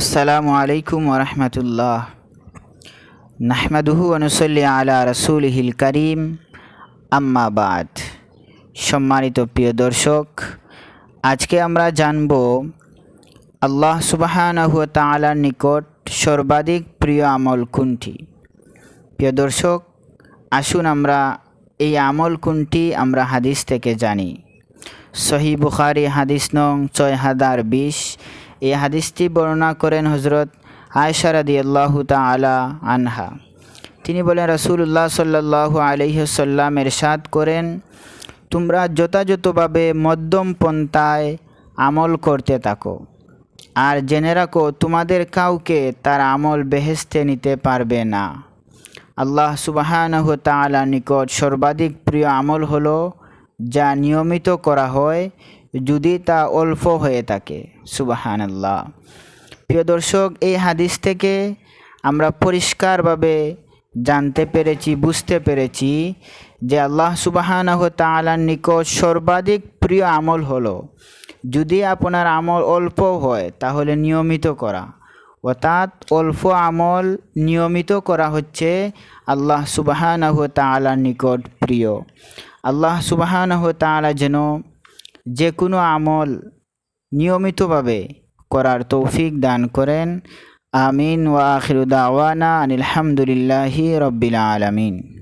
আসসালামু আলাইকুম ওরহমতুল্লাহ নাহমাদুহু অনুসল্লি আলা রসুলহিল করিম। আম্মা বাদ। সম্মানিত প্রিয় দর্শক, আজকে আমরা জানব আল্লাহ সুবাহানহু তালার নিকট সর্বাধিক প্রিয় আমল কোনটি? প্রিয় দর্শক, আসুন আমরা এই আমল কোনটি আমরা হাদিস থেকে জানি। সহি বুখারি হাদিস নং ছয় হাজার বিশ এই হাদিসটি বর্ণনা করেন হজরত আয়সারাদি আল্লাহ তালা আনহা। তিনি বলেন রসুল্লাহ সাল্লাহু আলহিহসাল্লাম এরশাদ করেন, তোমরা যথাযথভাবে মধ্যম পন্থায় আমল করতে থাকো। আর জেনে রাখো, তোমাদের কাউকে তার আমল বেহেস্তে নিতে পারবে না। আল্লাহ সুবাহানহ তালা নিকট সর্বাধিক প্রিয় আমল হলো, যা নিয়মিত করা হয় যদি তা অল্প হয়ে থাকে। সুবাহান আল্লাহ প্রিয় দর্শক, এই হাদিস থেকে আমরা পরিষ্কারভাবে জানতে পেরেছি, বুঝতে পেরেছি যে আল্লাহ সুবাহানহ তালার নিকট সর্বাধিক প্রিয় আমল হলো, যদি আপনার আমল অল্প হয়, তাহলে নিয়মিত করা। অর্থাৎ অল্প আমল নিয়মিত করা হচ্ছে আল্লাহ সুবাহানহ তালার নিকট প্রিয়। আল্লাহ সুবাহানহ তালা যেন যে কোনো আমল নিয়মিতভাবে করার তৌফিক দান করেন। আমিন ওয়া আখিরুদ্দাওয়ানা আনিলহামদুলিল্লাহি রব্বিল আলমিন।